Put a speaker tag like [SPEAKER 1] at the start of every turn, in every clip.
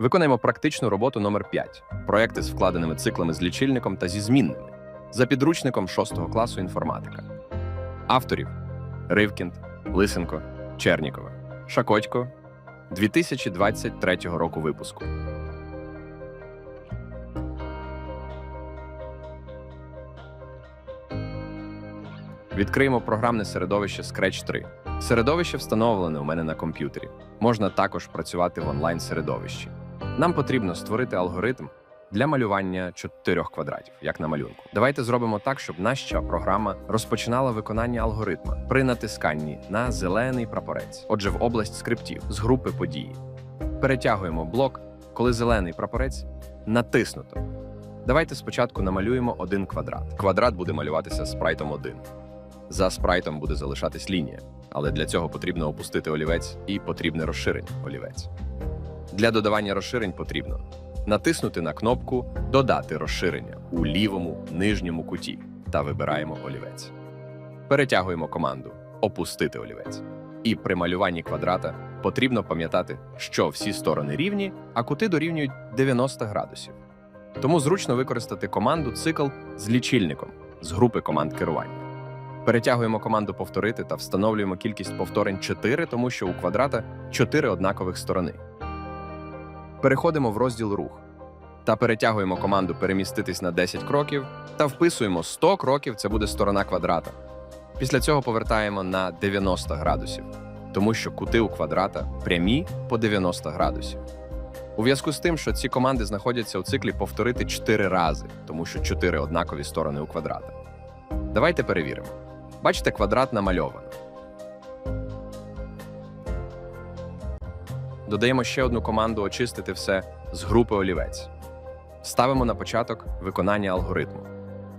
[SPEAKER 1] Виконаємо практичну роботу номер 5 проекти з вкладеними циклами з лічильником та зі змінними за підручником 6 класу інформатика. Авторів Ривкінд, Лисенко, Чернікова, Шакотько 2023 року випуску. Відкриємо програмне середовище Scratch 3. Середовище встановлене у мене на комп'ютері. Можна також працювати в онлайн-середовищі. Нам потрібно створити алгоритм для малювання чотирьох квадратів, як на малюнку. Давайте зробимо так, щоб наша програма розпочинала виконання алгоритма при натисканні на зелений прапорець, отже, в область скриптів з групи події. Перетягуємо блок, коли зелений прапорець натиснуто. Давайте спочатку намалюємо один квадрат. Квадрат буде малюватися спрайтом 1. За спрайтом буде залишатись лінія, але для цього потрібно опустити олівець і потрібне розширення олівець. Для додавання розширень потрібно натиснути на кнопку Додати розширення у лівому нижньому куті та вибираємо олівець. Перетягуємо команду Опустити олівець. І при малюванні квадрата потрібно пам'ятати, що всі сторони рівні, а кути дорівнюють 90 градусів. Тому зручно використати команду цикл з лічильником з групи команд керування. Перетягуємо команду повторити та встановлюємо кількість повторень 4, тому що у квадрата 4 однакових сторони. Переходимо в розділ рух та перетягуємо команду переміститись на 10 кроків та вписуємо 100 кроків, це буде сторона квадрата. Після цього повертаємо на 90 градусів, тому що кути у квадрата прямі по 90 градусів. У зв'язку з тим, що ці команди знаходяться у циклі повторити 4 рази, тому що 4 однакові сторони у квадрата. Давайте перевіримо. Бачите, квадрат намальовано. Додаємо ще одну команду очистити все з групи олівець. Ставимо на початок виконання алгоритму.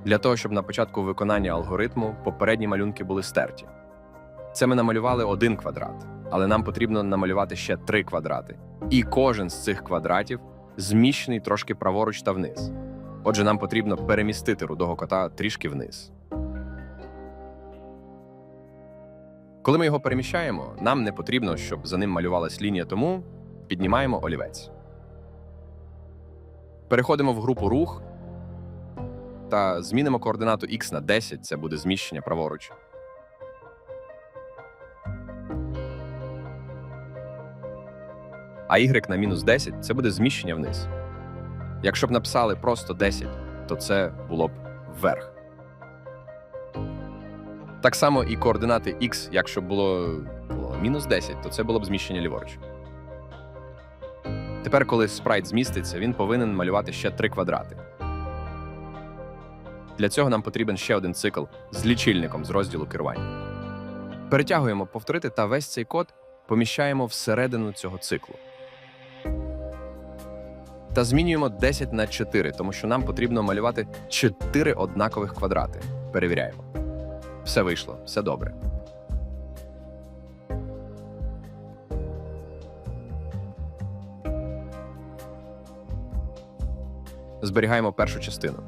[SPEAKER 1] Для того, щоб на початку виконання алгоритму попередні малюнки були стерті. Це ми намалювали один квадрат, але нам потрібно намалювати ще три квадрати. І кожен з цих квадратів зміщений трошки праворуч та вниз. Отже, нам потрібно перемістити рудого кота трішки вниз. Коли ми його переміщаємо, нам не потрібно, щоб за ним малювалась лінія, тому піднімаємо олівець. Переходимо в групу рух та змінимо координату x на 10, це буде зміщення праворуч. А y на мінус 10 це буде зміщення вниз. Якщо б написали просто 10, то це було б вверх. Так само і координати x, якщо було, мінус 10, то це було б зміщення ліворуч. Тепер, коли спрайт зміститься, він повинен малювати ще три квадрати. Для цього нам потрібен ще один цикл з лічильником з розділу керування. Перетягуємо повторити та весь цей код поміщаємо всередину цього циклу. Та змінюємо 10 на 4, тому що нам потрібно малювати 4 однакових квадрати. Перевіряємо. Все вийшло, все добре. Зберігаємо першу частину.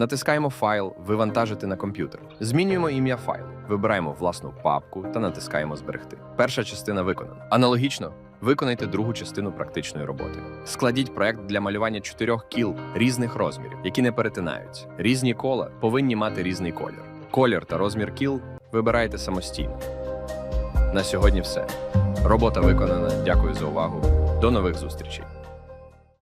[SPEAKER 1] Натискаємо файл Вивантажити на комп'ютер. Змінюємо ім'я файлу, вибираємо власну папку та натискаємо Зберегти. Перша частина виконана. Аналогічно виконайте другу частину практичної роботи. Складіть проект для малювання чотирьох кіл різних розмірів, які не перетинаються. Різні кола повинні мати різний колір. Колір та розмір кіл вибирайте самостійно. На сьогодні все. Робота виконана. Дякую за увагу. До нових зустрічей.